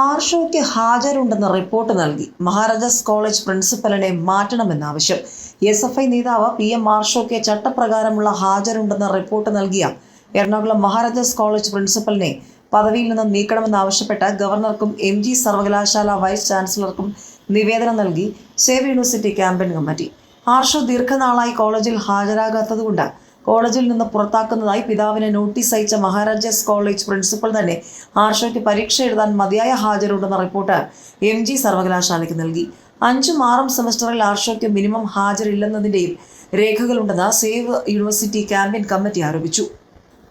ആർഷോയ്ക്ക് ഹാജരുണ്ടെന്ന് റിപ്പോർട്ട് നൽകി. മഹാരാജാസ് കോളേജ് പ്രിൻസിപ്പലിനെ മാറ്റണമെന്നാവശ്യം എസ് എഫ് ഐ നേതാവ് പി എം ആർഷോയ്ക്ക് ചട്ടപ്രകാരമുള്ള ഹാജരുണ്ടെന്ന് റിപ്പോർട്ട് നൽകിയ എറണാകുളം മഹാരാജാസ് കോളേജ് പ്രിൻസിപ്പലിനെ പദവിയിൽ നിന്ന് നീക്കണമെന്നാവശ്യപ്പെട്ട് ഗവർണർക്കും എം ജി സർവകലാശാല വൈസ് ചാൻസലർക്കും നിവേദനം നൽകി save university campaign committee. Arsho ദീർഘനാളായി കോളേജിൽ ഹാജരാകാത്തതുകൊണ്ട് കോളേജിൽ നിന്ന് പുറത്താക്കുന്നതായി പിതാവിനെ നോട്ടീസ് അയച്ച മഹാരാജാസ് കോളേജ് പ്രിൻസിപ്പൽ തന്നെ ആർഷയ്ക്ക് പരീക്ഷ എഴുതാൻ മതിയായ ഹാജരുണ്ടെന്ന റിപ്പോർട്ട് എം ജി സർവകലാശാലയ്ക്ക് നൽകി. അഞ്ചും ആറും സെമസ്റ്ററിൽ ആർഷയ്ക്ക് മിനിമം ഹാജരില്ലെന്നതിന്റെയും രേഖകളുണ്ടെന്ന് സേവ് യൂണിവേഴ്സിറ്റി ക്യാമ്പയിൻ കമ്മിറ്റി ആരോപിച്ചു.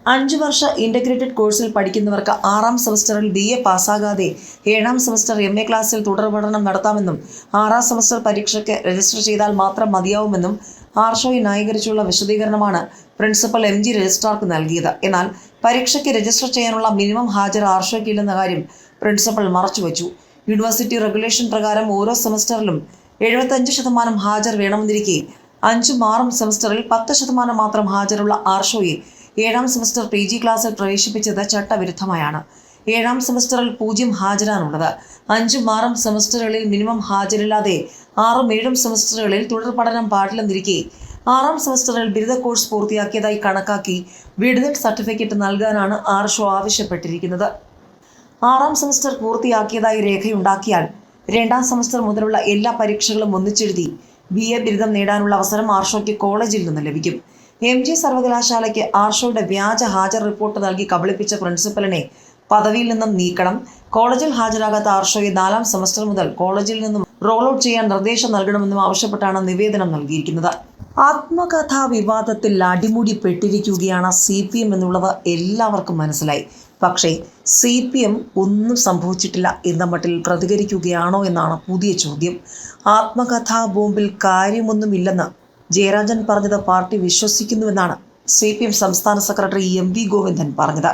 അഞ്ചു വർഷ ഇന്റഗ്രേറ്റഡ് കോഴ്സിൽ പഠിക്കുന്നവർക്ക് ആറാം സെമസ്റ്ററിൽ ബി എ പാസ്സാകാതെ ഏഴാം സെമസ്റ്റർ എം എ ക്ലാസ്സിൽ തുടർപഠനം നടത്താമെന്നും ആറാം സെമസ്റ്റർ പരീക്ഷയ്ക്ക് രജിസ്റ്റർ ചെയ്താൽ മാത്രം മതിയാവുമെന്നും ആർഷോയെ ന്യായീകരിച്ചുള്ള വിശദീകരണമാണ് പ്രിൻസിപ്പൽ എം ജി രജിസ്ട്രാർക്ക് നൽകിയത്. എന്നാൽ പരീക്ഷയ്ക്ക് രജിസ്റ്റർ ചെയ്യാനുള്ള മിനിമം ഹാജർ ആർഷോയ്ക്കില്ലെന്ന കാര്യം പ്രിൻസിപ്പൽ മറച്ചുവെച്ചു. യൂണിവേഴ്സിറ്റി റെഗുലേഷൻ പ്രകാരം ഓരോ സെമസ്റ്ററിലും എഴുപത്തഞ്ച് ശതമാനം ഹാജർ വേണമെന്നിരിക്കെ അഞ്ചും ആറും സെമസ്റ്ററിൽ പത്ത് ശതമാനം മാത്രം ഹാജരുള്ള ആർഷോയെ ഏഴാം സെമസ്റ്റർ പി ജി ക്ലാസ്സിൽ പ്രവേശിപ്പിച്ചത് ചട്ടവിരുദ്ധമായാണ്. ഏഴാം സെമസ്റ്ററിൽ പൂജ്യം ഹാജരാണുള്ളത്. അഞ്ചും ആറും സെമസ്റ്ററുകളിൽ മിനിമം ഹാജരില്ലാതെ ആറും ഏഴും സെമസ്റ്ററുകളിൽ തുടർ പഠനം പാടില്ലെന്നിരിക്കെ ആറാം സെമസ്റ്ററിൽ ബിരുദ കോഴ്സ് പൂർത്തിയാക്കിയതായി കണക്കാക്കി ബിരുദ സർട്ടിഫിക്കറ്റ് നൽകാനാണ് ആർഷോ ആവശ്യപ്പെട്ടിരിക്കുന്നത്. ആറാം സെമസ്റ്റർ പൂർത്തിയാക്കിയതായി രേഖയുണ്ടാക്കിയാൽ രണ്ടാം സെമസ്റ്റർ മുതലുള്ള എല്ലാ പരീക്ഷകളും ഒന്നിച്ചെഴുതി ബി എ ബിരുദം നേടാനുള്ള അവസരം ആർഷോയ്ക്ക് കോളേജിൽ നിന്ന് ലഭിക്കും. എം ജി സർവകലാശാലയ്ക്ക് ആർഷോയുടെ വ്യാജ ഹാജർ റിപ്പോർട്ട് നൽകി കബളിപ്പിച്ച പ്രിൻസിപ്പലിനെ പദവിയിൽ നിന്നും നീക്കണം. കോളേജിൽ ഹാജരാകാത്ത ആർഷോയെ നാലാം സെമസ്റ്റർ മുതൽ കോളേജിൽ നിന്നും റോൾ ഔട്ട് ചെയ്യാൻ നിർദ്ദേശം നൽകണമെന്നും ആവശ്യപ്പെട്ടാണ് നിവേദനം നൽകിയിരിക്കുന്നത്. ആത്മകഥാ വിവാദത്തിൽ അടിമുടി പെട്ടിരിക്കുകയാണ് സി പി എം എന്നുള്ളത് എല്ലാവർക്കും മനസ്സിലായി. പക്ഷേ സി പി എം ഒന്നും സംഭവിച്ചിട്ടില്ല എന്ന മട്ടിൽ പ്രതികരിക്കുകയാണോ എന്നാണ് പുതിയ ചോദ്യം. ആത്മകഥാ ബോംബിൽ കാര്യമൊന്നുമില്ലെന്ന് ജയരാജൻ പറഞ്ഞത് പാർട്ടി വിശ്വസിക്കുന്നുവെന്നാണ് സി പി എം സംസ്ഥാന സെക്രട്ടറി എം വി ഗോവിന്ദൻ പറഞ്ഞത്.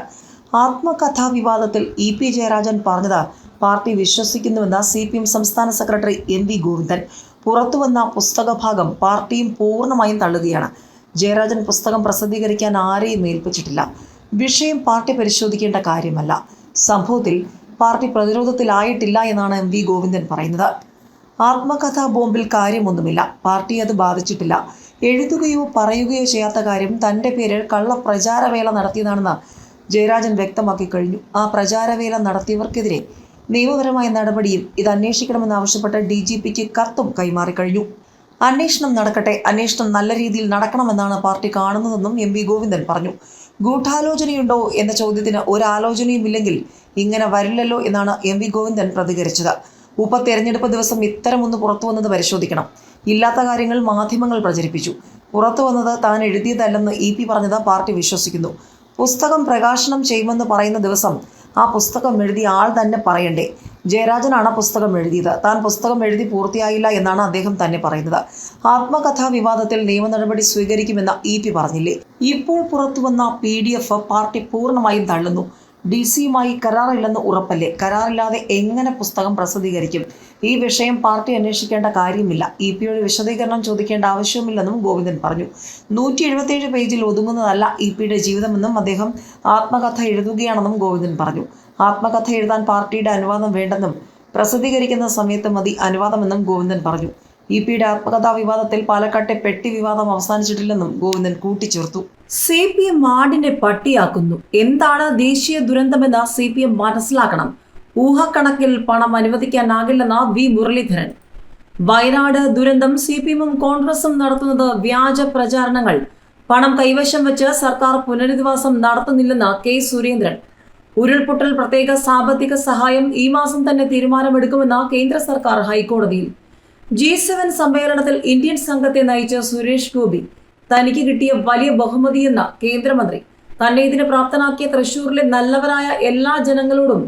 ആത്മകഥാ വിവാദത്തിൽ ഇ പി ജയരാജൻ പറഞ്ഞത് പാർട്ടി വിശ്വസിക്കുന്നുവെന്ന് സി പി എം സംസ്ഥാന സെക്രട്ടറി എം വി ഗോവിന്ദൻ. പുറത്തുവന്ന പുസ്തകഭാഗം പാർട്ടിയും പൂർണമായും തള്ളുകയാണ്. ജയരാജൻ പുസ്തകം പ്രസിദ്ധീകരിക്കാൻ ആരെയും ഏൽപ്പിച്ചിട്ടില്ല. വിഷയം പാർട്ടി പരിശോധിക്കേണ്ട കാര്യമല്ല. സംഭവത്തിൽ പാർട്ടി പ്രതിരോധത്തിലായിട്ടില്ല എന്നാണ് എം വി ഗോവിന്ദൻ പറയുന്നത്. ആത്മകഥാ ബോംബിൽ കാര്യമൊന്നുമില്ല. പാർട്ടി അത് ബാധിച്ചിട്ടില്ല. എഴുതുകയോ പറയുകയോ ചെയ്യാത്ത കാര്യം തന്റെ പേരിൽ കള്ള പ്രചാരവേല നടത്തിയതാണെന്ന് ജയരാജൻ വ്യക്തമാക്കി കഴിഞ്ഞു. ആ പ്രചാരവേല നടത്തിയവർക്കെതിരെ നിയമപരമായ നടപടിയും ഇത് അന്വേഷിക്കണമെന്നാവശ്യപ്പെട്ട് ഡി ജി പിക്ക് കത്തും കൈമാറിക്കഴിഞ്ഞു അന്വേഷണം നടക്കട്ടെ അന്വേഷണം നല്ല രീതിയിൽ നടക്കണമെന്നാണ് പാർട്ടി കാണുന്നതെന്നും എം വി ഗോവിന്ദൻ പറഞ്ഞു. ഗൂഢാലോചനയുണ്ടോ എന്ന ചോദ്യത്തിന് ഒരാലോചനയും ഇല്ലെങ്കിൽ ഇങ്ങനെ വരില്ലല്ലോ എന്നാണ് എം വി ഗോവിന്ദൻ പ്രതികരിച്ചത്. ഉപ തെരഞ്ഞെടുപ്പ് ദിവസം ഇത്തരമൊന്ന് പുറത്തു വന്നത് പരിശോധിക്കണം. ഇല്ലാത്ത കാര്യങ്ങൾ മാധ്യമങ്ങൾ പ്രചരിപ്പിച്ചു. പുറത്തു വന്നത് താൻ എഴുതിയതല്ലെന്ന് ഇ പി പറഞ്ഞത് പാർട്ടി വിശ്വസിക്കുന്നു. പുസ്തകം പ്രകാശനം ചെയ്യുമെന്ന് പറയുന്ന ദിവസം ആ പുസ്തകം എഴുതിയ ആൾ തന്നെ പറയണ്ടേ? ജയരാജനാണ് പുസ്തകം എഴുതിയത്. താൻ പുസ്തകം എഴുതി പൂർത്തിയായില്ല എന്നാണ് അദ്ദേഹം തന്നെ പറയുന്നത്. ആത്മകഥാ വിവാദത്തിൽ നിയമ നടപടി സ്വീകരിക്കുമെന്ന് ഇ പി പറഞ്ഞില്ലേ? ഇപ്പോൾ പുറത്തുവന്ന പി ഡി എഫ് പാർട്ടി പൂർണമായും തള്ളുന്നു. ഡി സിയുമായി കരാറില്ലെന്ന് ഉറപ്പല്ലേ? കരാറില്ലാതെ എങ്ങനെ പുസ്തകം പ്രസിദ്ധീകരിക്കും? ഈ വിഷയം പാർട്ടി അന്വേഷിക്കേണ്ട കാര്യമില്ല. ഇ പിയുടെ വിശദീകരണം ചോദിക്കേണ്ട ആവശ്യമില്ലെന്നും ഗോവിന്ദൻ പറഞ്ഞു. നൂറ്റി എഴുപത്തിയേഴ് പേജിൽ ഒതുങ്ങുന്നതല്ല ഇ പിയുടെ ജീവിതമെന്നും അദ്ദേഹം ആത്മകഥ എഴുതുകയാണെന്നും ഗോവിന്ദൻ പറഞ്ഞു. ആത്മകഥ എഴുതാൻ പാർട്ടിയുടെ അനുവാദം വേണ്ടെന്നും പ്രസിദ്ധീകരിക്കുന്ന സമയത്ത് മതി അനുവാദമെന്നും ഗോവിന്ദൻ പറഞ്ഞു. ഇ പിയുടെ ആത്മകഥാ വിവാദത്തിൽ പാലക്കാട്ടെ പെട്ടി വിവാദം അവസാനിച്ചിട്ടില്ലെന്നും ഗോവിന്ദൻ കൂട്ടിച്ചേർത്തു. സി പി എം നാടിനെ പട്ടിയാക്കുന്നു. എന്താണ് ദേശീയ ദുരന്തമെന്ന് സി പി എം മനസ്സിലാക്കണം. ഊഹക്കണക്കിൽ പണം അനുവദിക്കാനാകില്ലെന്ന് വി മുരളീധരൻ. വയനാട് ദുരന്തം സി പി എമ്മും കോൺഗ്രസും നടത്തുന്നത് വ്യാജ പ്രചാരണങ്ങൾ. പണം കൈവശം വെച്ച് സർക്കാർ പുനരധിവാസം നടത്തുന്നില്ലെന്ന് കെ സുരേന്ദ്രൻ. ഉരുൾപൊട്ടൽ പ്രത്യേക സാമ്പത്തിക സഹായം ഈ മാസം തന്നെ തീരുമാനമെടുക്കുമെന്ന് കേന്ദ്ര സർക്കാർ ഹൈക്കോടതിയിൽ. ജി സെവൻ സമ്മേളനത്തിൽ ഇന്ത്യൻ സംഘത്തെ നയിച്ച സുരേഷ് ഗോപി തനിക്ക് കിട്ടിയ വലിയ ബഹുമതിയെന്ന കേന്ദ്രമന്ത്രി തന്നെ ഇതിന് പ്രാപ്തനാക്കിയ തൃശൂരിലെ നല്ലവരായ എല്ലാ ജനങ്ങളോടും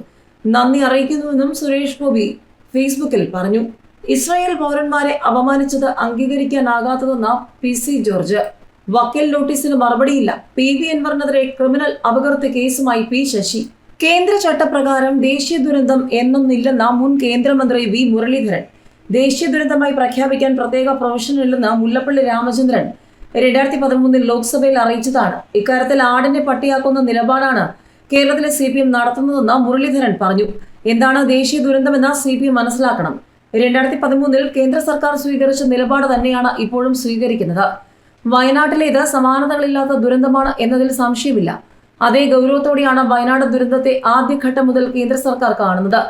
നന്ദി അറിയിക്കുന്നുവെന്നും സുരേഷ് ഗോപി ഫേസ്ബുക്കിൽ പറഞ്ഞു. ഇസ്രായേൽ പൗരന്മാരെ അപമാനിച്ചത് അംഗീകരിക്കാനാകാത്തതെന്ന പി സി ജോർജ്. വക്കീൽ നോട്ടീസിന് മറുപടിയില്ല. പി വി എൻവറിനെതിരെ ക്രിമിനൽ അപകീർത്തി കേസുമായി പി ശശി. കേന്ദ്ര ചട്ടപ്രകാരം ദേശീയ ദുരന്തം എന്നൊന്നില്ലെന്ന മുൻ കേന്ദ്രമന്ത്രി വി മുരളീധരൻ. ദേശീയ ദുരന്തമായി പ്രഖ്യാപിക്കാൻ പ്രത്യേക പ്രൊഫഷൻ ഇല്ലെന്ന് മുല്ലപ്പള്ളി രാമചന്ദ്രൻ രണ്ടായിരത്തി പതിമൂന്നിൽ ലോക്സഭയിൽ അറിയിച്ചതാണ്. ഇക്കാര്യത്തിൽ ആടിനെ പട്ടിയാക്കുന്ന നിലപാടാണ് കേരളത്തിലെ സി പി എം നടത്തുന്നതെന്ന് മുരളീധരൻ പറഞ്ഞു. എന്താണ് ദേശീയ ദുരന്തമെന്ന് സി പി എം മനസ്സിലാക്കണം. രണ്ടായിരത്തി പതിമൂന്നിൽ കേന്ദ്ര സർക്കാർ സ്വീകരിച്ച നിലപാട് തന്നെയാണ് ഇപ്പോഴും സ്വീകരിക്കുന്നത്. വയനാട്ടിലേത് സമാനതകളില്ലാത്ത ദുരന്തമാണ് എന്നതിൽ സംശയമില്ല. അതേ ഗൗരവത്തോടെയാണ് വയനാട് ദുരന്തത്തെ ആദ്യഘട്ടം മുതൽ കേന്ദ്ര സർക്കാർ കാണുന്നത്.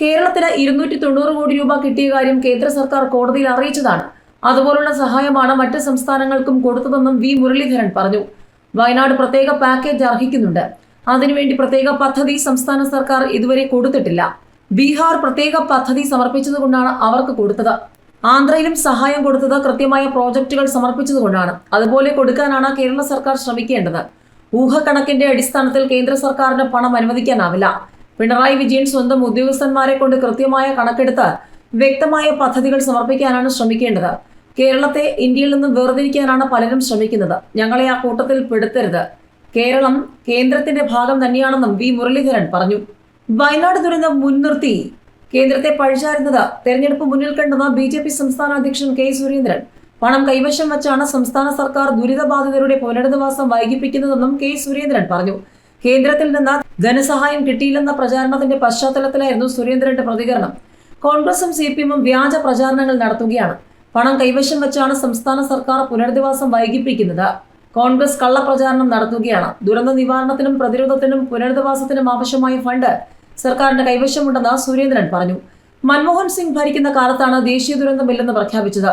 കേരളത്തിന് ഇരുന്നൂറ്റി തൊണ്ണൂറ് കോടി രൂപ കിട്ടിയ കാര്യം കേന്ദ്ര സർക്കാർ കോടതിയിൽ അറിയിച്ചതാണ്. അതുപോലുള്ള സഹായമാണ് മറ്റ് സംസ്ഥാനങ്ങൾക്കും കൊടുത്തതെന്നും വി. മുരളീധരൻ പറഞ്ഞു. വയനാട് പ്രത്യേക പാക്കേജ് അർഹിക്കുന്നുണ്ട്. അതിനുവേണ്ടി പ്രത്യേക പദ്ധതി സംസ്ഥാന സർക്കാർ ഇതുവരെ കൊടുത്തിട്ടില്ല. ബീഹാർ പ്രത്യേക പദ്ധതി സമർപ്പിച്ചതുകൊണ്ടാണ് അവർക്ക് കൊടുത്തത്. ആന്ധ്രയിലും സഹായം കൊടുത്തത് കൃത്യമായ പ്രോജക്റ്റുകൾ സമർപ്പിച്ചതുകൊണ്ടാണ്. അതുപോലെ കൊടുക്കാനാണ് കേരള സർക്കാർ ശ്രമിക്കേണ്ടത്. ഊഹക്കണക്കിന്റെ അടിസ്ഥാനത്തിൽ കേന്ദ്ര സർക്കാരിന് പണം അനുവദിക്കാനാവില്ല. പിണറായി വിജയൻ സ്വന്തം ഉദ്യോഗസ്ഥന്മാരെ കൊണ്ട് കൃത്യമായ കണക്കെടുത്ത് വ്യക്തമായ പദ്ധതികൾ സമർപ്പിക്കാനാണ് ശ്രമിക്കേണ്ടത്. കേരളത്തെ ഇന്ത്യയിൽ നിന്ന് വേർതിരിക്കാനാണ് പലരും ശ്രമിക്കുന്നത്. ഞങ്ങളെ ആ കൂട്ടത്തിൽ പെടുത്തരുത്. കേരളം കേന്ദ്രത്തിന്റെ ഭാഗം തന്നെയാണെന്നും വി. മുരളീധരൻ പറഞ്ഞു. വയനാട് ദുരന്തം മുൻനിർത്തി കേന്ദ്രത്തെ പഴിചാരുന്നത് തെരഞ്ഞെടുപ്പ് മുന്നിൽ കണ്ടെന്ന ബി ജെ പി സംസ്ഥാന അധ്യക്ഷൻ കെ സുരേന്ദ്രൻ. പണം കൈവശം വച്ചാണ് സംസ്ഥാന സർക്കാർ ദുരിതബാധിതരുടെ പുനരധിവാസം വൈകിപ്പിക്കുന്നതെന്നും കെ സുരേന്ദ്രൻ പറഞ്ഞു. കേന്ദ്രത്തിൽ നിന്ന് ധനസഹായം കിട്ടിയില്ലെന്ന പ്രചാരണത്തിന്റെ പശ്ചാത്തലത്തിലായിരുന്നു സുരേന്ദ്രന്റെ പ്രതികരണം. കോൺഗ്രസും സി പി എമ്മും വ്യാജ പ്രചാരണങ്ങൾ നടത്തുകയാണ്. പണം കൈവശം വെച്ചാണ് സംസ്ഥാന സർക്കാർ പുനരധിവാസം വൈകിപ്പിക്കുന്നത്. കോൺഗ്രസ് കള്ളപ്രചാരണം നടത്തുകയാണ്. ദുരന്ത നിവാരണത്തിനും പ്രതിരോധത്തിനും പുനരധിവാസത്തിനും ആവശ്യമായ ഫണ്ട് സർക്കാരിന്റെ കൈവശമുണ്ടെന്ന് സുരേന്ദ്രൻ പറഞ്ഞു. മൻമോഹൻ സിംഗ് ഭരിക്കുന്ന കാലത്താണ് ദേശീയ ദുരന്തമില്ലെന്ന് പ്രഖ്യാപിച്ചത്.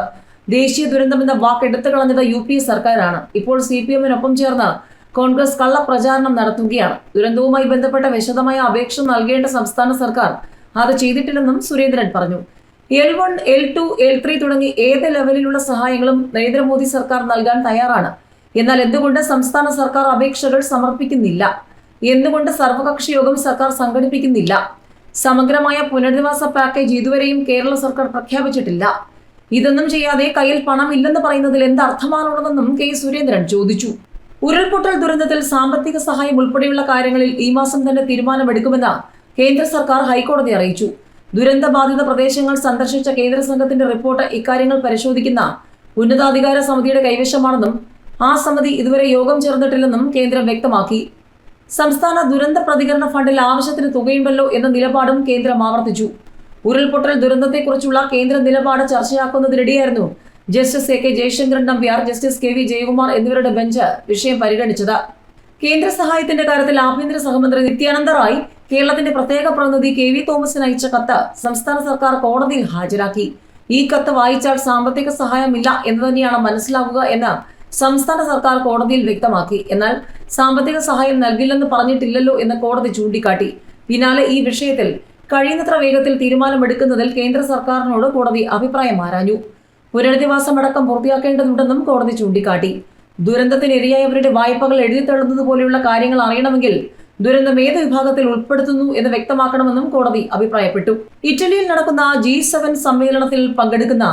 ദേശീയ ദുരന്തമെന്ന വാക്ക് എടുത്തു കളഞ്ഞത് യു പി സർക്കാരാണ്. ഇപ്പോൾ സി പി എമ്മിനൊപ്പം ചേർന്ന് കോൺഗ്രസ് കള്ളപ്രചാരണം നടത്തുകയാണ്. ദുരന്തവുമായി ബന്ധപ്പെട്ട വിശദമായ അപേക്ഷ നൽകേണ്ട സംസ്ഥാന സർക്കാർ അത് ചെയ്തിട്ടില്ലെന്നും സുരേന്ദ്രൻ പറഞ്ഞു. L one L two L three തുടങ്ങി ഏത് ലെവലിലുള്ള സഹായങ്ങളും നരേന്ദ്രമോദി സർക്കാർ നൽകാൻ തയ്യാറാണ്. എന്നാൽ എന്തുകൊണ്ട് സംസ്ഥാന സർക്കാർ അപേക്ഷകൾ സമർപ്പിക്കുന്നില്ല? എന്തുകൊണ്ട് സർവകക്ഷി യോഗം സർക്കാർ സംഘടിപ്പിക്കുന്നില്ല? സമഗ്രമായ പുനരധിവാസ പാക്കേജ് ഇതുവരെയും കേരള സർക്കാർ പ്രഖ്യാപിച്ചിട്ടില്ല. ഇതൊന്നും ചെയ്യാതെ കയ്യിൽ പണം ഇല്ലെന്ന് പറയുന്നതിൽ എന്ത് അർത്ഥമാണുള്ളതെന്നും കെ സുരേന്ദ്രൻ ചോദിച്ചു. ഉരുൾപൊട്ടൽ ദുരന്തത്തിൽ സാമ്പത്തിക സഹായം ഉൾപ്പെടെയുള്ള കാര്യങ്ങളിൽ ഈ മാസം തന്നെ തീരുമാനമെടുക്കുമെന്ന് കേന്ദ്ര സർക്കാർ ഹൈക്കോടതി അറിയിച്ചു. ദുരന്തബാധിത പ്രദേശങ്ങൾ സന്ദർശിച്ച കേന്ദ്ര സംഘത്തിന്റെ റിപ്പോർട്ട് ഇക്കാര്യങ്ങൾ പരിശോധിക്കുന്ന ഉന്നതാധികാര സമിതിയുടെ കൈവശമാണെന്നും ആ സമിതി ഇതുവരെ യോഗം ചേർന്നിട്ടില്ലെന്നും കേന്ദ്രം വ്യക്തമാക്കി. സംസ്ഥാന ദുരന്ത പ്രതികരണ ഫണ്ടിൽ ആവശ്യത്തിന് തുകയുണ്ടല്ലോ എന്ന നിലപാടും കേന്ദ്രം ആവർത്തിച്ചു. ഉരുൾപൊട്ടൽ ദുരന്തത്തെക്കുറിച്ചുള്ള കേന്ദ്ര നിലപാട് ചർച്ചയാക്കുന്നതിനിടെയായിരുന്നു justice A K Jayasankaran Nambiar justice K V Jayakumar എന്നിവരുടെ ബെഞ്ച് വിഷയം പരിഗണിച്ചത്. കേന്ദ്ര സഹായത്തിന്റെ കാര്യത്തിൽ ആഭ്യന്തര സഹമന്ത്രി നിത്യാനന്ദ റായ് കേരളത്തിന്റെ പ്രത്യേക പ്രതിനിധി കെ വി തോമസിന് അയച്ച കത്ത് സംസ്ഥാന സർക്കാർ കോടതിയിൽ ഹാജരാക്കി. ഈ കത്ത് വായിച്ചാൽ സാമ്പത്തിക സഹായമില്ല എന്ന് തന്നെയാണ് മനസ്സിലാവുക എന്ന് സംസ്ഥാന സർക്കാർ കോടതിയിൽ വ്യക്തമാക്കി. എന്നാൽ സാമ്പത്തിക സഹായം നൽകില്ലെന്ന് പറഞ്ഞിട്ടില്ലല്ലോ എന്ന് കോടതി ചൂണ്ടിക്കാട്ടി. പിന്നാലെ ഈ വിഷയത്തിൽ കഴിയുന്നത്ര വേഗത്തിൽ തീരുമാനമെടുക്കുന്നതിൽ കേന്ദ്ര സർക്കാരിനോട് കോടതി അഭിപ്രായം ആരാഞ്ഞു. പുനരധിവാസമടക്കം പൂർത്തിയാക്കേണ്ടതുണ്ടെന്നും കോടതി ചൂണ്ടിക്കാട്ടി. ദുരന്തത്തിന് ഇരയായവരുടെ വായ്പകൾ എഴുതിത്തള്ളുന്നത് പോലെയുള്ള കാര്യങ്ങൾ അറിയണമെങ്കിൽ ദുരന്തം ഏത് വിഭാഗത്തിൽ ഉൾപ്പെടുത്തുന്നു എന്ന് വ്യക്തമാക്കണമെന്നും കോടതി അഭിപ്രായപ്പെട്ടു. ഇറ്റലിയിൽ നടക്കുന്ന ജി സെവൻ സമ്മേളനത്തിൽ പങ്കെടുക്കുന്ന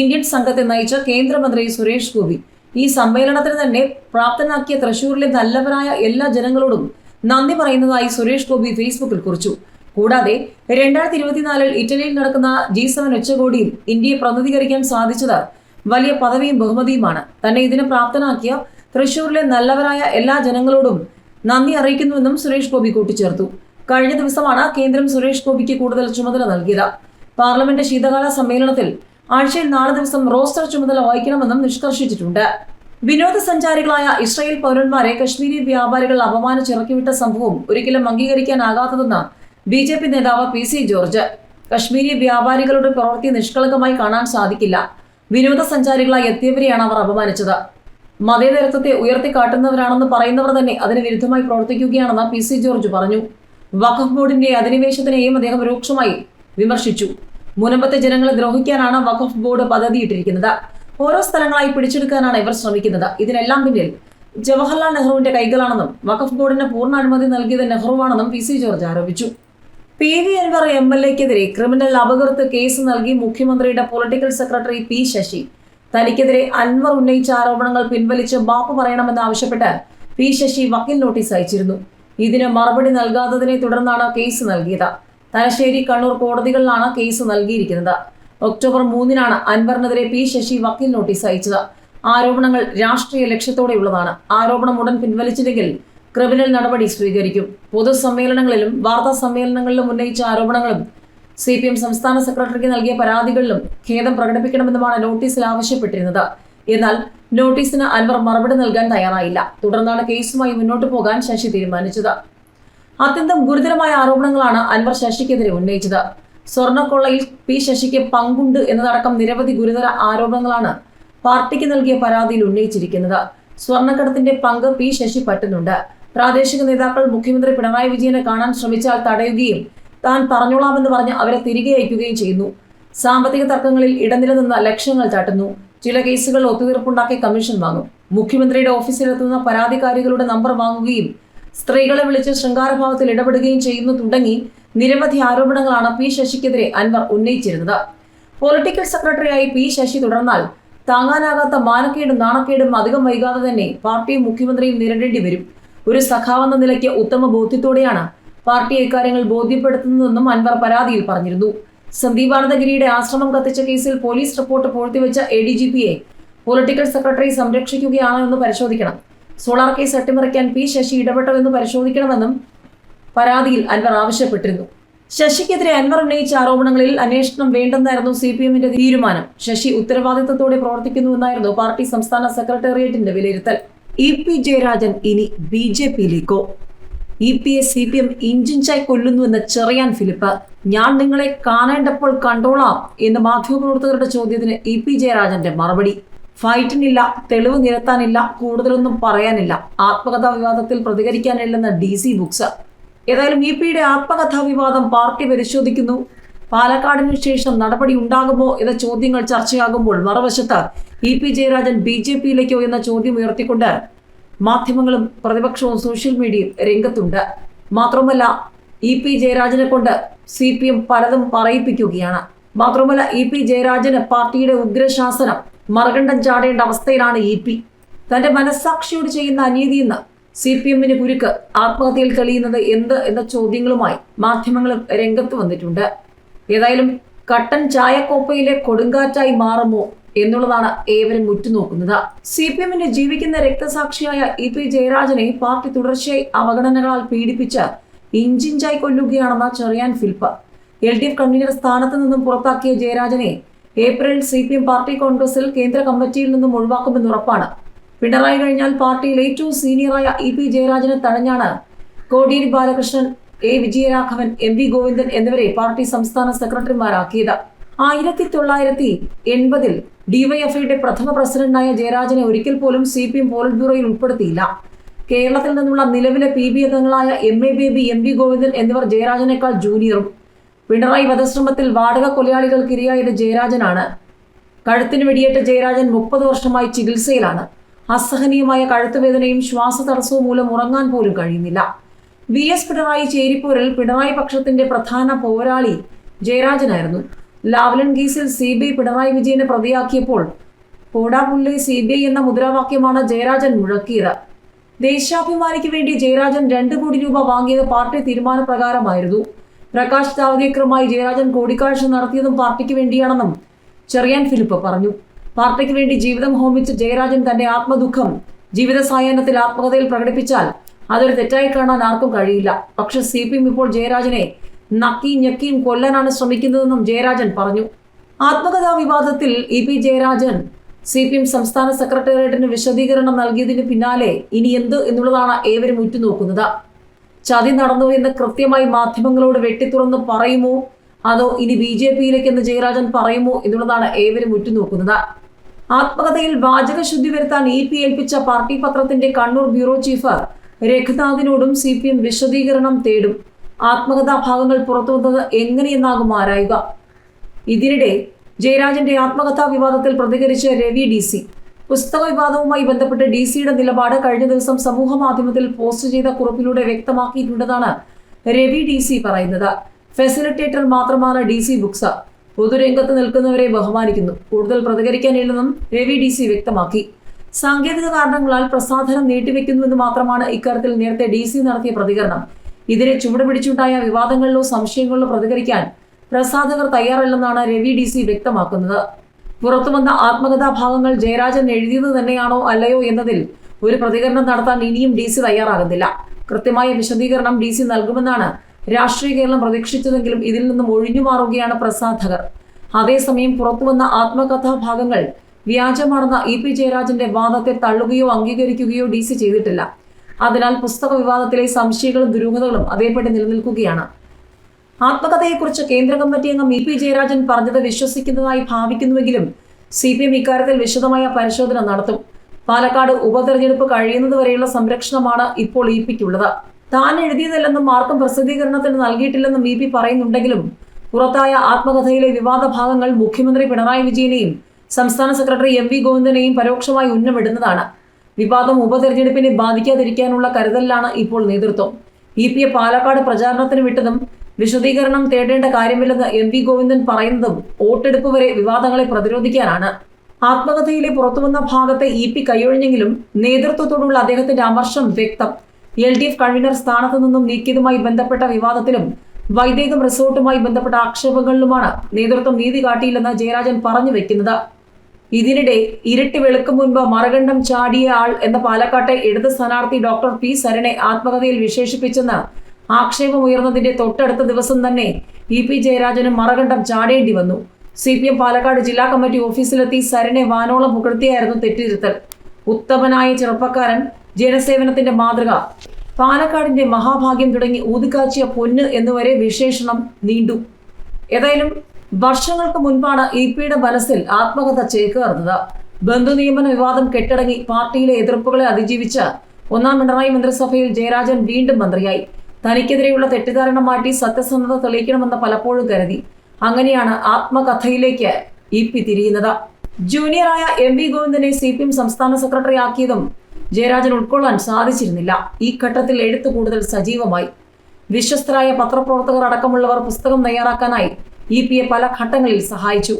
ഇന്ത്യൻ സംഘത്തെ നയിച്ച കേന്ദ്രമന്ത്രി സുരേഷ് ഗോപി ഈ സമ്മേളനത്തിന് തന്നെ പ്രാപ്തനാക്കിയ തൃശൂരിലെ നല്ലവരായ എല്ലാ ജനങ്ങളോടും നന്ദി പറയുന്നതായി സുരേഷ് ഗോപി ഫേസ്ബുക്കിൽ കുറിച്ചു. കൂടാതെ രണ്ടായിരത്തി ഇരുപത്തിനാലിൽ ഇറ്റലിയിൽ നടക്കുന്ന ജി സെവൻ ഉച്ചകോടിയിൽ ഇന്ത്യയെ പ്രതിനിധീകരിക്കാൻ സാധിച്ചത് വലിയ പദവിയും ബഹുമതിയുമാണ്. തന്നെ ഇതിന് പ്രാപ്തനാക്കിയ തൃശൂരിലെ നല്ലവരായ എല്ലാ ജനങ്ങളോടും നന്ദി അറിയിക്കുന്നുവെന്നും സുരേഷ് ഗോപി കൂട്ടിച്ചേർത്തു. കഴിഞ്ഞ ദിവസമാണ് കേന്ദ്രം സുരേഷ് ഗോപിക്ക് കൂടുതൽ ചുമതല നൽകിയത്. പാർലമെന്റ് ശീതകാല സമ്മേളനത്തിൽ ആഴ്ചയിൽ നാല് ദിവസം റോസ്റ്റർ ചുമതല വഹിക്കണമെന്നും നിഷ്കർഷിച്ചിട്ടുണ്ട്. വിനോദസഞ്ചാരികളായ ഇസ്രായേൽ പൗരന്മാരെ കശ്മീരി വ്യാപാരികൾ അപമാനിച്ചിറക്കിവിട്ട സംഭവം ഒരിക്കലും അംഗീകരിക്കാനാകാത്തതെന്ന് ബി ജെ പി നേതാവ് പി സി ജോർജ്. കശ്മീരി വ്യാപാരികളുടെ പ്രവൃത്തി നിഷ്കളങ്കമായി കാണാൻ സാധിക്കില്ല. വിനോദസഞ്ചാരികളായി എത്തിയവരെയാണ് അവർ അപമാനിച്ചത്. മതേതരത്വത്തെ ഉയർത്തിക്കാട്ടുന്നവരാണെന്ന് പറയുന്നവർ തന്നെ അതിന് വിരുദ്ധമായി പ്രവർത്തിക്കുകയാണെന്ന് പി സി ജോർജ് പറഞ്ഞു. വഖഫ് ബോർഡിന്റെ അധിനിവേശത്തിനെയും അദ്ദേഹം രൂക്ഷമായി വിമർശിച്ചു. മുനമ്പത്തെ ജനങ്ങളെ ദ്രോഹിക്കാനാണ് വഖഫ് ബോർഡ് പദ്ധതിയിട്ടിരിക്കുന്നത്. ഓരോ സ്ഥലങ്ങളായി പിടിച്ചെടുക്കാനാണ് ഇവർ ശ്രമിക്കുന്നത്. ഇതിനെല്ലാം പിന്നിൽ ജവഹർലാൽ നെഹ്റുവിന്റെ കൈകളാണെന്നും വഖഫ് ബോർഡിന് പൂർണ അനുമതി നൽകിയത് നെഹ്റുവാണെന്നും പി സി ജോർജ് ആരോപിച്ചു. P V Anvar M L എക്കെതിരെ criminal അപകീർത്ത് കേസ് നൽകി മുഖ്യമന്ത്രിയുടെ പൊളിറ്റിക്കൽ സെക്രട്ടറി പി ശശി. തനിക്കെതിരെ അൻവർ ഉന്നയിച്ച ആരോപണങ്ങൾ പിൻവലിച്ച് മാപ്പ് പറയണമെന്ന് ആവശ്യപ്പെട്ട് പി ശശി വക്കീൽ നോട്ടീസ് അയച്ചിരുന്നു. ഇതിന് മറുപടി നൽകാത്തതിനെ തുടർന്നാണ് കേസ് നൽകിയത്. തലശ്ശേരി കണ്ണൂർ കോടതികളിലാണ് കേസ് നൽകിയിരിക്കുന്നത്. ഒക്ടോബർ മൂന്നിനാണ് അൻവറിനെതിരെ പി ശശി വക്കീൽ നോട്ടീസ് അയച്ചത്. ആരോപണങ്ങൾ രാഷ്ട്രീയ ലക്ഷ്യത്തോടെയുള്ളതാണ്. ആരോപണം ഉടൻ പിൻവലിച്ചില്ലെങ്കിൽ ക്രിമിനൽ നടപടി സ്വീകരിക്കും. പൊതുസമ്മേളനങ്ങളിലും വാർത്താ സമ്മേളനങ്ങളിലും ഉന്നയിച്ച ആരോപണങ്ങളും സി പി എം സംസ്ഥാന സെക്രട്ടറിക്ക് നൽകിയ പരാതികളിലും ഖേദം പ്രകടിപ്പിക്കണമെന്നുമാണ് നോട്ടീസിൽ ആവശ്യപ്പെട്ടിരുന്നത്. എന്നാൽ നോട്ടീസിന് അൻവർ മറുപടി നൽകാൻ തയ്യാറായില്ല. തുടർന്നാണ് കേസുമായി മുന്നോട്ടു പോകാൻ ശശി തീരുമാനിച്ചത്. അത്യന്തം ഗുരുതരമായ ആരോപണങ്ങളാണ് അൻവർ ശശിക്കെതിരെ ഉന്നയിച്ചത്. സ്വർണക്കൊള്ളയിൽ പി ശശിക്ക് പങ്കുണ്ട് എന്നതടക്കം നിരവധി ഗുരുതര ആരോപണങ്ങളാണ് പാർട്ടിക്ക് നൽകിയ പരാതിയിൽ ഉന്നയിച്ചിരിക്കുന്നത്. സ്വർണക്കടത്തിന്റെ പങ്ക് പി ശശി പറ്റുന്നുണ്ട്. പ്രാദേശിക നേതാക്കൾ മുഖ്യമന്ത്രി പിണറായി വിജയനെ കാണാൻ ശ്രമിച്ചാൽ തടയുകയും താൻ പറഞ്ഞോളാമെന്ന് പറഞ്ഞ് അവരെ തിരികെ അയക്കുകയും ചെയ്യുന്നു. സാമ്പത്തിക തർക്കങ്ങളിൽ ഇടനിലനിന്ന ലക്ഷ്യങ്ങൾ ചാട്ടുന്നു ചില കേസുകൾ ഒത്തുതീർപ്പുണ്ടാക്കി കമ്മീഷൻ വാങ്ങും. മുഖ്യമന്ത്രിയുടെ ഓഫീസിലെത്തുന്ന പരാതിക്കാരികളുടെ നമ്പർ വാങ്ങുകയും സ്ത്രീകളെ വിളിച്ച് ശൃംഗാരഭാവത്തിൽ ഇടപെടുകയും ചെയ്യുന്നു തുടങ്ങി നിരവധി ആരോപണങ്ങളാണ് പി ശശിക്കെതിരെ അൻവർ ഉന്നയിച്ചിരുന്നത്. പൊളിറ്റിക്കൽ സെക്രട്ടറിയായി പി ശശി തുടർന്നാൽ താങ്ങാനാകാത്ത മാനക്കേടും നാണക്കേടും അധികം വൈകാതെ തന്നെ പാർട്ടിയും മുഖ്യമന്ത്രിയും നേരിടേണ്ടി വരും. ഒരു സഖാവെന്ന നിലയ്ക്ക് ഉത്തമ ബോധ്യത്തോടെയാണ് പാർട്ടി ഇക്കാര്യങ്ങൾ ബോധ്യപ്പെടുത്തുന്നതെന്നും അൻവർ പരാതിയിൽ പറഞ്ഞിരുന്നു. സന്ദീപ് ആനന്ദഗിരിയുടെ ആശ്രമം കത്തിച്ച കേസിൽ പോലീസ് റിപ്പോർട്ട് പൂഴ്ത്തിവെച്ച എ ഡി ജി പിയെ പൊളിറ്റിക്കൽ സെക്രട്ടറി സംരക്ഷിക്കുകയാണോ എന്ന് പരിശോധിക്കണം. സോളാർ കേസ് അട്ടിമറിക്കാൻ പി ശശി ഇടപെട്ടോ എന്ന് പരിശോധിക്കണമെന്നും പരാതിയിൽ അൻവർ ആവശ്യപ്പെട്ടിരുന്നു. ശശിക്കെതിരെ അൻവർ ഉന്നയിച്ച ആരോപണങ്ങളിൽ അന്വേഷണം വേണ്ടെന്നായിരുന്നു സി പി എമ്മിന്റെ തീരുമാനം. ശശി ഉത്തരവാദിത്തത്തോടെ പ്രവർത്തിക്കുന്നുവെന്നായിരുന്നു പാർട്ടി സംസ്ഥാന സെക്രട്ടേറിയറ്റിന്റെ വിലയിരുത്തൽ. ഇ പി ജയരാജൻ ഇനി ബി ജെ പിയിലേക്കോ? E P A C P M ഇഞ്ചിഞ്ചായി കൊല്ലുന്നുവെന്ന് ചെറിയാൻ ഫിലിപ്പ് ഞാൻ നിങ്ങളെ കാണേണ്ടപ്പോൾ കണ്ടോളാം എന്ന് മാധ്യമപ്രവർത്തകരുടെ ചോദ്യത്തിന് ഇ പി ജയരാജന്റെ മറുപടി. ഫൈറ്റിനില്ല തെളിവ് നിരത്താനില്ല കൂടുതലൊന്നും പറയാനില്ല. ആത്മകഥാ വിവാദത്തിൽ പ്രതികരിക്കാനില്ലെന്ന് ഡി സി ബുക്സ്. ഏതായാലും ഇ പിയുടെ ആത്മകഥാ വിവാദം പാർട്ടി പരിശോധിക്കുന്നു. പാലക്കാടിന് ശേഷം നടപടി ഉണ്ടാകുമോ എന്ന ചോദ്യങ്ങൾ ചർച്ചയാകുമ്പോൾ മറുവശത്ത് E P Jayarajan B J പിയിലേക്കോ എന്ന ചോദ്യം ഉയർത്തിക്കൊണ്ട് മാധ്യമങ്ങളും പ്രതിപക്ഷവും സോഷ്യൽ മീഡിയയും രംഗത്തുണ്ട്. മാത്രമല്ല ഇ പി ജയരാജനെ കൊണ്ട് സി പി എം പലതും പറയിപ്പിക്കുകയാണ്. മാത്രമല്ല ഇ പി ജയരാജന് പാർട്ടിയുടെ ഉഗ്രശാസനം മറുകണ്ഠം ചാടേണ്ട അവസ്ഥയിലാണ് ഇ പി. തന്റെ മനസ്സാക്ഷിയോട് ചെയ്യുന്ന അനീതിയെന്ന് സി പി എമ്മിന് കുരുക്ക്. ആത്മഹത്യയിൽ തെളിയുന്നത് എന്ത് എന്ന ചോദ്യങ്ങളുമായി മാധ്യമങ്ങളും രംഗത്ത് വന്നിട്ടുണ്ട്. ഏതായാലും കട്ടൻ ചായക്കോപ്പയിലെ കൊടുങ്കാറ്റായി മാറുമോ എന്നുള്ളതാണ് ഏവരും ഉറ്റുനോക്കുന്നത്. സി പി എമ്മിന്റെ ജീവിക്കുന്ന രക്തസാക്ഷിയായ ഇ പി ജയരാജനെ പാർട്ടി തുടർച്ചയായി അവഗണനകളാൽ പീഡിപ്പിച്ച് ഇഞ്ചിഞ്ചായി കൊല്ലുകയാണെന്ന Cherian Philip. L D F convener സ്ഥാനത്ത് നിന്നും പുറത്താക്കിയ ജയരാജനെ April C P M party കോൺഗ്രസിൽ കേന്ദ്ര കമ്മിറ്റിയിൽ നിന്നും ഒഴിവാക്കുമെന്ന് ഉറപ്പാണ്. പിണറായി കഴിഞ്ഞാൽ പാർട്ടിയിൽ ഏറ്റവും സീനിയറായ ഇ പി ജയരാജനെ തടഞ്ഞാണ് Kodiyeri Balakrishnan A Vijayaraghavan M V Govindan എന്നിവരെ പാർട്ടി സംസ്ഥാന സെക്രട്ടറിമാരാക്കിയത്. ആയിരത്തി തൊള്ളായിരത്തി എൺപതിൽ ഡിവൈഎഫ്ഐയുടെ പ്രഥമ പ്രസിഡന്റായ ജയരാജനെ ഒരിക്കൽ പോലും സി പി എം പോളിറ്റ് ബ്യൂറോയിൽ ഉൾപ്പെടുത്തിയില്ല. കേരളത്തിൽ നിന്നുള്ള നിലവിലെ പി ബി അംഗങ്ങളായ M A Baby M V Govindan എന്നിവർ ജയരാജനേക്കാൾ ജൂനിയറും. പിണറായി വധശ്രമത്തിൽ വാടക കൊലയാളികൾക്ക് ഇരയായത് ജയരാജനാണ്. കഴുത്തിന് വെടിയേറ്റ ജയരാജൻ മുപ്പത് വർഷമായി ചികിത്സയിലാണ്. അസഹനീയമായ കഴുത്തുവേദനയും ശ്വാസതടസ്സവും മൂലം ഉറങ്ങാൻ പോലും കഴിയുന്നില്ല. വി എസ് പിണറായി ചേരിപ്പോരിൽ പിണറായി പക്ഷത്തിന്റെ പ്രധാന പോരാളി ജയരാജനായിരുന്നു. ലാവ്ലൻ കേസിൽ C B I Pinarayi Vijayan പ്രതിയാക്കിയപ്പോൾ പോടാപുള്ളി സി ബി ഐ എന്ന മുദ്രാവാക്യമാണ് ജയരാജൻ മുഴക്കിയത്. ദേശാഭിമാനിക്ക് വേണ്ടി ജയരാജൻ രണ്ട് കോടി രൂപ വാങ്ങിയത് പാർട്ടി തീരുമാനപ്രകാരമായിരുന്നു. പ്രകാശ് ജാവ്ദേക്കറുമായി ജയരാജൻ കൂടിക്കാഴ്ച നടത്തിയതും പാർട്ടിക്ക് വേണ്ടിയാണെന്നും ചെറിയാൻ ഫിലിപ്പ് പറഞ്ഞു. പാർട്ടിക്ക് വേണ്ടി ജീവിതം ഹോമിച്ച ജയരാജൻ തന്റെ ആത്മദുഃഖം ജീവിത സായാഹ്നത്തിൽ ആത്മകഥയിൽ പ്രകടിപ്പിച്ചാൽ അതൊരു തെറ്റായി കാണാൻ ആർക്കും കഴിയില്ല. പക്ഷെ സി പി എം ഇപ്പോൾ ജയരാജനെ നക്കിയും ഞെക്കിയും കൊല്ലാനാണ് ശ്രമിക്കുന്നതെന്നും ജയരാജൻ പറഞ്ഞു. ആത്മകഥാ വിവാദത്തിൽ E P Jayarajan C P M സംസ്ഥാന സെക്രട്ടേറിയറ്റിന് വിശദീകരണം നൽകിയതിന് പിന്നാലെ ഇനി എന്ത് എന്നുള്ളതാണ് ഏവരും ഉറ്റുനോക്കുന്നത്. ചതി നടന്നു എന്ന് കൃത്യമായി മാധ്യമങ്ങളോട് വെട്ടിത്തുറന്ന് പറയുമോ? അതോ ഇനി ബി ജെ പിയിലേക്ക് എന്ന് ജയരാജൻ പറയുമോ എന്നുള്ളതാണ് ഏവരും ഉറ്റുനോക്കുന്നത്. ആത്മകഥയിൽ വാചകശുദ്ധി വരുത്താൻ ഇ പി ഏൽപ്പിച്ച പാർട്ടി പത്രത്തിന്റെ കണ്ണൂർ ബ്യൂറോ ചീഫ് രഘുനാഥിനോടും സി പി എം വിശദീകരണം തേടും. ആത്മകഥാ ഭാഗങ്ങൾ പുറത്തുവന്നത് എങ്ങനെയെന്നാകും ആരായുക? ഇതിനിടെ ജയരാജന്റെ ആത്മകഥാ വിവാദത്തിൽ പ്രതികരിച്ച രവി ഡി സി. പുസ്തക വിവാദവുമായി ബന്ധപ്പെട്ട് ഡി സിയുടെ നിലപാട് കഴിഞ്ഞ ദിവസം സമൂഹ മാധ്യമത്തിൽ പോസ്റ്റ് ചെയ്ത കുറിപ്പിലൂടെ വ്യക്തമാക്കിയിട്ടുണ്ടെന്നാണ് രവി ഡി സി പറയുന്നത്. ഫെസിലിറ്റേറ്റർ മാത്രമാണ് ഡി സി ബുക്സ്. പൊതുരംഗത്ത് നിൽക്കുന്നവരെ ബഹുമാനിക്കുന്നു. കൂടുതൽ പ്രതികരിക്കാനില്ലെന്നും രവി ഡി സി വ്യക്തമാക്കി. സാങ്കേതിക കാരണങ്ങളാൽ പ്രസാധനം നീട്ടിവെക്കുന്നുവെന്ന് മാത്രമാണ് ഇക്കാര്യത്തിൽ നേരത്തെ ഡി സി നടത്തിയ പ്രതികരണം. ഇതിനെ ചുവടുപിടിച്ചുണ്ടായ വിവാദങ്ങളിലോ സംശയങ്ങളിലോ പ്രതികരിക്കാൻ പ്രസാധകർ തയ്യാറല്ലെന്നാണ് രവി ഡി സി വ്യക്തമാക്കുന്നത്. പുറത്തുവന്ന ആത്മകഥാ ഭാഗങ്ങൾ ജയരാജൻ എഴുതിയത് തന്നെയാണോ അല്ലയോ എന്നതിൽ ഒരു പ്രതികരണം നടത്താൻ ഇനിയും ഡി സി തയ്യാറാകുന്നില്ല. കൃത്യമായ വിശദീകരണം ഡി സി നൽകുമെന്നാണ് രാഷ്ട്രീയ കേരളം പ്രതീക്ഷിച്ചതെങ്കിലും ഇതിൽ നിന്നും ഒഴിഞ്ഞു മാറുകയാണ് പ്രസാധകർ. അതേസമയം പുറത്തുവന്ന ആത്മകഥാ ഭാഗങ്ങൾ വ്യാജമാണെന്ന ഇ പി ജയരാജന്റെ വാദത്തെ തള്ളുകയോ അംഗീകരിക്കുകയോ ഡി സി ചെയ്തിട്ടില്ല. അതിനാൽ പുസ്തക വിവാദത്തിലെ സംശയങ്ങളും ദുരൂഹതകളും അതേപടി നിലനിൽക്കുകയാണ്. ആത്മകഥയെക്കുറിച്ച് കേന്ദ്ര കമ്മിറ്റി അംഗം ഇ പി ജയരാജൻ പറഞ്ഞത് വിശ്വസിക്കുന്നതായി ഭാവിക്കുന്നുവെങ്കിലും സി പി എം ഇക്കാര്യത്തിൽ വിശദമായ പരിശോധന നടത്തും. പാലക്കാട് ഉപതെരഞ്ഞെടുപ്പ് കഴിയുന്നതുവരെയുള്ള സംരക്ഷണമാണ് ഇപ്പോൾ ഇ പിക്കുള്ളത് താൻ എഴുതിയതല്ലെന്നും ആർക്കും പ്രസിദ്ധീകരണത്തിന് നൽകിയിട്ടില്ലെന്നും ഇ പി പറയുന്നുണ്ടെങ്കിലും പുറത്തായ ആത്മകഥയിലെ വിവാദ ഭാഗങ്ങൾ മുഖ്യമന്ത്രി പിണറായി വിജയനെയും സംസ്ഥാന സെക്രട്ടറി എം വി ഗോവിന്ദനെയും പരോക്ഷമായി ഉന്നമിടുന്നതാണ്. വിവാദം ഉപതെരഞ്ഞെടുപ്പിനെ ബാധിക്കാതിരിക്കാനുള്ള കരുതലിലാണ് ഇപ്പോൾ നേതൃത്വം. ഇ പി എ പാലക്കാട് പ്രചാരണത്തിന് വിട്ടതും വിശദീകരണം തേടേണ്ട കാര്യമില്ലെന്ന് എം വി ഗോവിന്ദൻ പറയുന്നതും വോട്ടെടുപ്പ് വരെ വിവാദങ്ങളെ പ്രതിരോധിക്കാനാണ്. ആത്മകഥയിലെ പുറത്തുവന്ന ഭാഗത്തെ ഇ പി കൈയൊഴിഞ്ഞെങ്കിലും നേതൃത്വത്തോടുള്ള അദ്ദേഹത്തിന്റെ അമർഷം വ്യക്തം. എൽ ഡി എഫ് കൺവീനർ സ്ഥാനത്തു നിന്നും നീക്കിയതുമായി ബന്ധപ്പെട്ട വിവാദത്തിലും വൈദേകം റിസോർട്ടുമായി ബന്ധപ്പെട്ട ആക്ഷേപങ്ങളിലുമാണ് നേതൃത്വം നീതി കാട്ടിയില്ലെന്ന് ജയരാജൻ പറഞ്ഞു വെക്കുന്നത്. ഇതിനിടെ ഇരുട്ട് വിളക്ക് മുൻപ് മറകണ്ഠം ചാടിയ ആൾ എന്ന പാലക്കാട്ടെ ഇടത് സ്ഥാനാർത്ഥി ഡോക്ടർ പി സരനെ ആത്മകഥയിൽ വിശേഷിപ്പിച്ചെന്ന് ആക്ഷേപമുയർന്നതിന്റെ തൊട്ടടുത്ത ദിവസം തന്നെ ഇ പി ജയരാജനും മറകണ്ഠം ചാടേണ്ടി വന്നു. സി പി എം പാലക്കാട് ജില്ലാ കമ്മിറ്റി ഓഫീസിലെത്തി സരനെ വാനോളം പുകഴ്ത്തിയായിരുന്നു തെറ്റിരുത്തൽ. ഉത്തമനായ ചെറുപ്പക്കാരൻ ജനസേവനത്തിന്റെ മാതൃക. പാലക്കാടിന്റെ മഹാഭാഗ്യം തുടങ്ങി ഊതിക്കാച്ചിയ പൊന്ന് എന്നുവരെ വിശേഷണം നീണ്ടു. ഏതായാലും വർഷങ്ങൾക്ക് മുൻപാണ് ഇ പിയുടെ മനസ്സിൽ ആത്മകഥ ചേക്കേറുന്നത്. ബന്ധു നിയമന വിവാദം കെട്ടടങ്ങി പാർട്ടിയിലെ എതിർപ്പുകളെ അതിജീവിച്ച് ഒന്നാം പിണറായി മന്ത്രിസഭയിൽ ജയരാജൻ വീണ്ടും മന്ത്രിയായി. തനിക്കെതിരെയുള്ള തെറ്റിദ്ധാരണ മാറ്റി സത്യസന്ധത തെളിയിക്കണമെന്ന് പലപ്പോഴും കരുതി. അങ്ങനെയാണ് ആത്മകഥയിലേക്ക് ഇ പി തിരിയുന്നത്. ജൂനിയറായ എം വി ഗോവിന്ദനെ സി പി എം സംസ്ഥാന സെക്രട്ടറി ആക്കിയതും ജയരാജൻ ഉൾക്കൊള്ളാൻ സാധിച്ചിരുന്നില്ല. ഈ ഘട്ടത്തിൽ എഴുത്ത് കൂടുതൽ സജീവമായി. വിശ്വസ്തരായ പത്രപ്രവർത്തകർ അടക്കമുള്ളവർ പുസ്തകം തയ്യാറാക്കാനായി ഇ പിയെ പല ഘട്ടങ്ങളിൽ സഹായിച്ചു.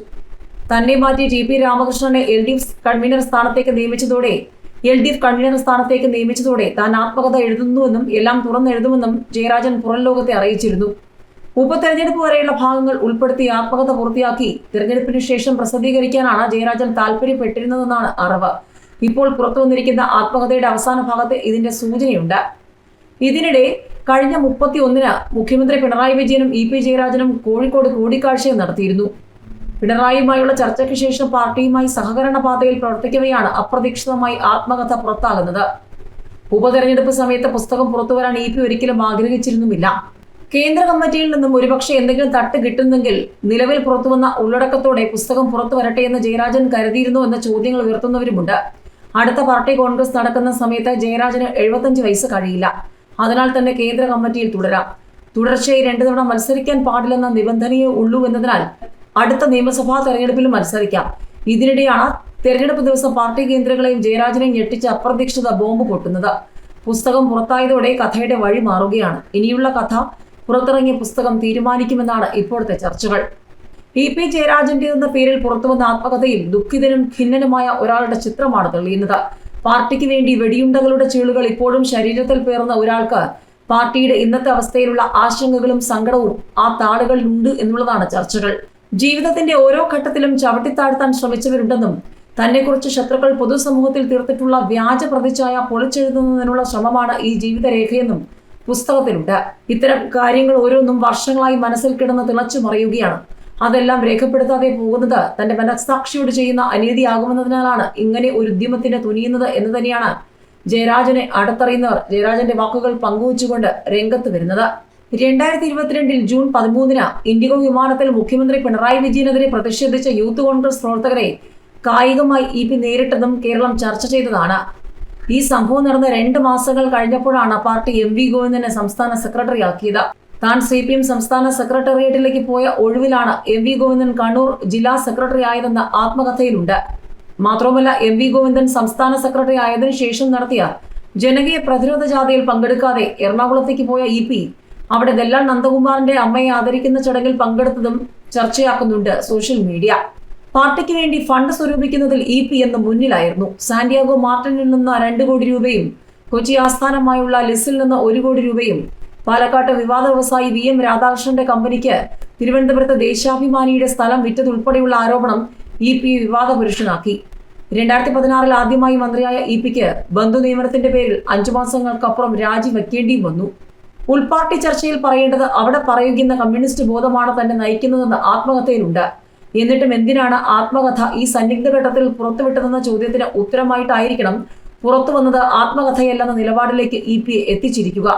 തന്നെ മാറ്റി ടി പി രാമകൃഷ്ണനെ എൽ ഡി എഫ് കൺവീനർ സ്ഥാനത്തേക്ക് നിയമിച്ചതോടെ എൽ ഡി എഫ് കൺവീനർ സ്ഥാനത്തേക്ക് നിയമിച്ചതോടെ താൻ ആത്മകഥ എഴുതുന്നുവെന്നും എല്ലാം തുറന്നെഴുതുമെന്നും ജയരാജൻ പുറം ലോകത്തെ അറിയിച്ചിരുന്നു. ഉപതെരഞ്ഞെടുപ്പ് വരെയുള്ള ഭാഗങ്ങൾ ഉൾപ്പെടുത്തി ആത്മകഥ പൂർത്തിയാക്കി തെരഞ്ഞെടുപ്പിന് ശേഷം പ്രസിദ്ധീകരിക്കാനാണ് ജയരാജൻ താല്പര്യപ്പെട്ടിരുന്നതെന്നാണ് അറിവ്. ഇപ്പോൾ പുറത്തു വന്നിരിക്കുന്ന ആത്മകഥയുടെ അവസാന ഭാഗത്ത് ഇതിന്റെ സൂചനയുണ്ട്. ഇതിനിടെ കഴിഞ്ഞ മുപ്പത്തി ഒന്നിന് മുഖ്യമന്ത്രി പിണറായി വിജയനും ഇ പി ജയരാജനും കോഴിക്കോട് കൂടിക്കാഴ്ചയും നടത്തിയിരുന്നു. പിണറായിയുമായുള്ള ചർച്ചയ്ക്ക് ശേഷം പാർട്ടിയുമായി സഹകരണ പാതയിൽ പ്രവർത്തിക്കവെയാണ് അപ്രതീക്ഷിതമായി ആത്മകഥ പുറത്താകുന്നത്. ഉപതെരഞ്ഞെടുപ്പ് സമയത്ത് പുസ്തകം പുറത്തുവരാൻ ഇ പി ഒരിക്കലും ആഗ്രഹിച്ചിരുന്നുമില്ല. കേന്ദ്ര കമ്മിറ്റിയിൽ നിന്നും ഒരുപക്ഷെ എന്തെങ്കിലും തട്ട് കിട്ടുന്നെങ്കിൽ നിലവിൽ പുറത്തുവന്ന ഉള്ളടക്കത്തോടെ പുസ്തകം പുറത്തു വരട്ടെ എന്ന് ജയരാജൻ കരുതിയിരുന്നു എന്ന ചോദ്യങ്ങൾ ഉയർത്തുന്നവരുമുണ്ട്. അടുത്ത പാർട്ടി കോൺഗ്രസ് നടക്കുന്ന സമയത്ത് ജയരാജന് എഴുപത്തഞ്ച് വയസ്സ് കഴിയില്ല. അതിനാൽ തന്നെ കേന്ദ്ര കമ്മിറ്റിയിൽ തുടരാം. തുടർച്ചയായി രണ്ടു തവണ മത്സരിക്കാൻ പാടില്ലെന്ന നിബന്ധനയേ ഉള്ളൂ എന്നതിനാൽ അടുത്ത നിയമസഭാ തെരഞ്ഞെടുപ്പിലും മത്സരിക്കാം. ഇതിനിടെയാണ് തെരഞ്ഞെടുപ്പ് ദിവസം പാർട്ടി കേന്ദ്രങ്ങളെയും ജയരാജനെയും ഞെട്ടിച്ച് അപ്രതീക്ഷിത ബോംബ് പൊട്ടുന്നത്. പുസ്തകം പുറത്തായതോടെ കഥയുടെ വഴി മാറുകയാണ്. ഇനിയുള്ള കഥ പുറത്തിറങ്ങിയ പുസ്തകം തീരുമാനിക്കുമെന്നാണ് ഇപ്പോഴത്തെ ചർച്ചകൾ. ഇ പി ജയരാജന്റെ എന്ന പേരിൽ പുറത്തുവന്ന ആത്മകഥയിൽ ദുഃഖിതനും ഖിന്നനുമായ ഒരാളുടെ ചിത്രമാണ് തെളിയുന്നത്. പാർട്ടിക്ക് വേണ്ടി വെടിയുണ്ടകളുടെ ചീളുകൾ ഇപ്പോഴും ശരീരത്തിൽ പേർന്ന ഒരാൾക്ക് പാർട്ടിയുടെ ഇന്നത്തെ അവസ്ഥയിലുള്ള ആശങ്കകളും സങ്കടവും ആ താളുകളിലുണ്ട് എന്നുള്ളതാണ് ചർച്ചകൾ. ജീവിതത്തിന്റെ ഓരോ ഘട്ടത്തിലും ചവിട്ടിത്താഴ്ത്താൻ ശ്രമിച്ചവരുണ്ടെന്നും തന്നെക്കുറിച്ച് ശത്രുക്കൾ പൊതുസമൂഹത്തിൽ തീർത്തിട്ടുള്ള വ്യാജ പ്രതിച്ഛായ പൊളിച്ചെഴുതുന്നതിനുള്ള ശ്രമമാണ് ഈ ജീവിതരേഖയെന്നും പുസ്തകത്തിലുണ്ട്. ഇത്തരം കാര്യങ്ങൾ ഓരോന്നും വർഷങ്ങളായി മനസ്സിൽ കിടന്ന് തിളച്ചു മറിയുകയാണ് അതെല്ലാം രേഖപ്പെടുത്താതെ പോകുന്നത് തന്റെ മനസാക്ഷിയോട് ചെയ്യുന്ന അനീതിയാകുമെന്നതിനാലാണ് ഇങ്ങനെ ഒരു ഉദ്യമത്തിന് തുനിയുന്നത് എന്ന് തന്നെയാണ് ജയരാജനെ അടുത്തറിയുന്നവർ ജയരാജന്റെ വാക്കുകൾ പങ്കുവച്ചുകൊണ്ട് രംഗത്ത് വരുന്നത്. രണ്ടായിരത്തി ഇരുപത്തിരണ്ടിൽ ജൂൺ പതിമൂന്നിന് ഇൻഡിഗോ വിമാനത്തിൽ മുഖ്യമന്ത്രി പിണറായി വിജയനെതിരെ പ്രതിഷേധിച്ച യൂത്ത് കോൺഗ്രസ് പ്രവർത്തകരെ കായികമായി ഇ പി നേരിട്ടതും കേരളം ചർച്ച ചെയ്തതാണ്. ഈ സംഭവം നടന്ന രണ്ട് മാസങ്ങൾ കഴിഞ്ഞപ്പോഴാണ് പാർട്ടി എം വി ഗോവിന്ദനെ സംസ്ഥാന സെക്രട്ടറി ആക്കിയത് താൻ സി പി എം സംസ്ഥാന സെക്രട്ടേറിയറ്റിലേക്ക് പോയ ഒഴിവിലാണ് എം വി ഗോവിന്ദൻ കണ്ണൂർ ജില്ലാ സെക്രട്ടറി ആയതെന്ന് ആത്മകഥയിലുണ്ട്. മാത്രവുമല്ല എം വി ഗോവിന്ദൻ സംസ്ഥാന സെക്രട്ടറി ആയതിനു ശേഷം നടത്തിയ ജനകീയ പ്രതിരോധ ജാഥയിൽ പങ്കെടുക്കാതെ എറണാകുളത്തേക്ക് പോയ ഇ പി. അവിടെ ദല്ലാൽ നന്ദകുമാറിന്റെ അമ്മയെ ആദരിക്കുന്ന ചടങ്ങിൽ പങ്കെടുത്തതും ചർച്ചയാക്കുന്നുണ്ട് സോഷ്യൽ മീഡിയ. പാർട്ടിക്ക് വേണ്ടി ഫണ്ട് സ്വരൂപിക്കുന്നതിൽ ഇ പി എന്ന് മുന്നിലായിരുന്നു. സാന്റിയാഗോ മാർട്ടിനിൽ നിന്ന് രണ്ട് കോടി രൂപയും കൊച്ചി ആസ്ഥാനമായുള്ള ലിസിൽ നിന്ന് ഒരു കോടി രൂപയും പാലക്കാട്ട് വിവാദ വ്യവസായി വി എം രാധാകൃഷ്ണന്റെ കമ്പനിക്ക് തിരുവനന്തപുരത്ത് ദേശാഭിമാനിയുടെ സ്ഥലം വിറ്റതുൾപ്പെടെയുള്ള ആരോപണം ഇ പി വിവാദ പുരുഷനാക്കി. രണ്ടായിരത്തി പതിനാറിൽ ആദ്യമായി മന്ത്രിയായ ഇ പിക്ക് ബന്ധു നിയമനത്തിന്റെ പേരിൽ അഞ്ചു മാസങ്ങൾക്കപ്പുറം രാജിവെക്കേണ്ടിയും വന്നു. ഉൾപാർട്ടി ചർച്ചയിൽ പറയേണ്ടത് അവിടെ പറയുന്ന കമ്മ്യൂണിസ്റ്റ് ബോധമാണ് തന്നെ നയിക്കുന്നതെന്ന് ആത്മകഥയിലുണ്ട്. എന്നിട്ടും എന്തിനാണ് ആത്മകഥ ഈ സന്നിഗ്ധ ഘട്ടത്തിൽ പുറത്തുവിട്ടതെന്ന ചോദ്യത്തിന് ഉത്തരമായിട്ടായിരിക്കണം പുറത്തു വന്നത് ആത്മകഥയല്ലെന്ന നിലപാടിലേക്ക് ഇ പി എത്തിച്ചിരിക്കുക.